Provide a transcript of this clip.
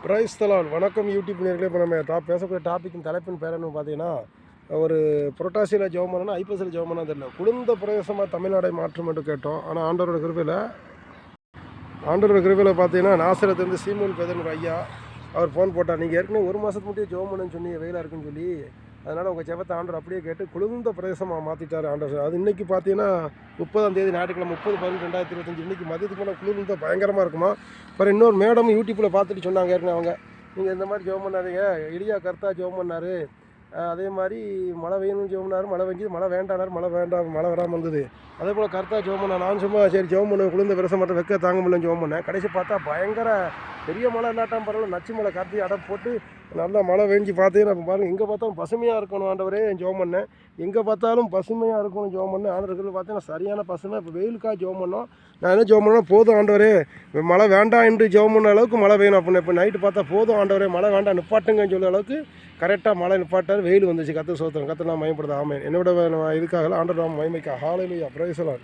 Price தலான் வணக்கம் YouTube நேர்களே. இப்போ நம்ம டாப் பேசக்கூடிய டாப்பிக்கின் தலைப்பின் பேர் என்ன பார்த்தீங்கன்னா ஒரு புரட்டாசியில் ஜெபம் பண்ணனா ஐப்பசியில் ஜெபம் தெரியல. குளிர்ந்த பிரதேசமாக தமிழ்நாடை மாற்றும் என்று கேட்டோம். ஆனால் ஆண்டவரோட கிருபையில் ஆண்டவரோட கிருபையில் பார்த்தீங்கன்னா நாசிரத்துலேருந்து சீமூல் பேதன் ஐயா அவர் ஃபோன் போட்டார். நீங்கள் ஏற்கனவே ஒரு மாதத்துக்கு முட்டியே ஜெவம் பண்ணுன்னு சொன்னீங்க வெயிலாக இருக்குன்னு சொல்லி. அதனால் உங்கள் ஜெபத்தை ஆண்டவர் அப்படியே கேட்டு குளிர்ந்த பிரதேசமாக மாற்றிட்டார் ஆண்டவர் அது இன்றைக்கி பார்த்தீங்கன்னா முப்பதாம் தேதி ஞாயிற்றுக்கிழமை முப்பது பதினெட்டு ரெண்டாயிரத்தி இருபத்தஞ்சு இன்றைக்கி மதியத்துக்கு மேலே குளிர்ந்த பயங்கரமாக இருக்குமா? அப்புறம் இன்னொரு மேடம் யூடியூப்பில் பார்த்துட்டு சொன்னாங்க ஏற்கனவே அவங்க. நீங்கள் இந்த மாதிரி ஜெபம் பண்ணாதீங்க. இடியா கர்த்தா ஜெபம் பண்ணார். அதே மாதிரி மழை வேணும்னு ஜெபம்னாரு மழை பெஞ்சு மழை வேண்டானார். மழை வேண்டாம் மழை வராமல் இருந்தது. அதே போல் கர்த்தா ஜெபம் பண்ண நான் சும்மா சரி ஜெபம் பண்ண குளிர்ந்த பிரசம் மட்டும் வைக்க தாங்க முடியலன்னு ஜெபம் பண்ணேன். கடைசி பார்த்தா பயங்கர பெரிய மழை இல்லாட்டாம் பரவாயில்ல. நச்சு மழை கார்த்தி அடை போட்டு நல்லா மழை பெஞ்சு பார்த்தீங்கன்னா இப்போ பாருங்கள் எங்கே பார்த்தாலும் பசுமையாக இருக்கணும் ஆண்டவரே ஜோம் பண்ணேன் எங்கே பார்த்தாலும் பசுமையாக இருக்கணும் ஜோம் பண்ணேன் ஆண்டவர்கள் பார்த்தீங்கன்னா சரியான பசுமை. இப்போ வெயிலுக்காக ஜோம் பண்ணோம் நான் என்ன ஜோம் பண்ணேன் போதும் ஆண்டவரே. மழை வேண்டாம் என்று ஜோம் பண்ண அளவுக்கு மழை வேணும் அப்படின்னு. இப்போ நைட்டு பார்த்தா போதும் ஆண்டவரே. மழை வேண்டாம் நிப்பாட்டுங்கன்னு சொல்ல அளவுக்கு கரெக்டாக மழை நிப்பாட்டார். வெயில் வந்துச்சு. கத்து சோத்திரம். கற்று நான் மயப்படுது. ஆமே என்னோட இதுக்காக ஆண்டவர் மயமைக்கா ஹாலையிலேயே பிரவேசலாம்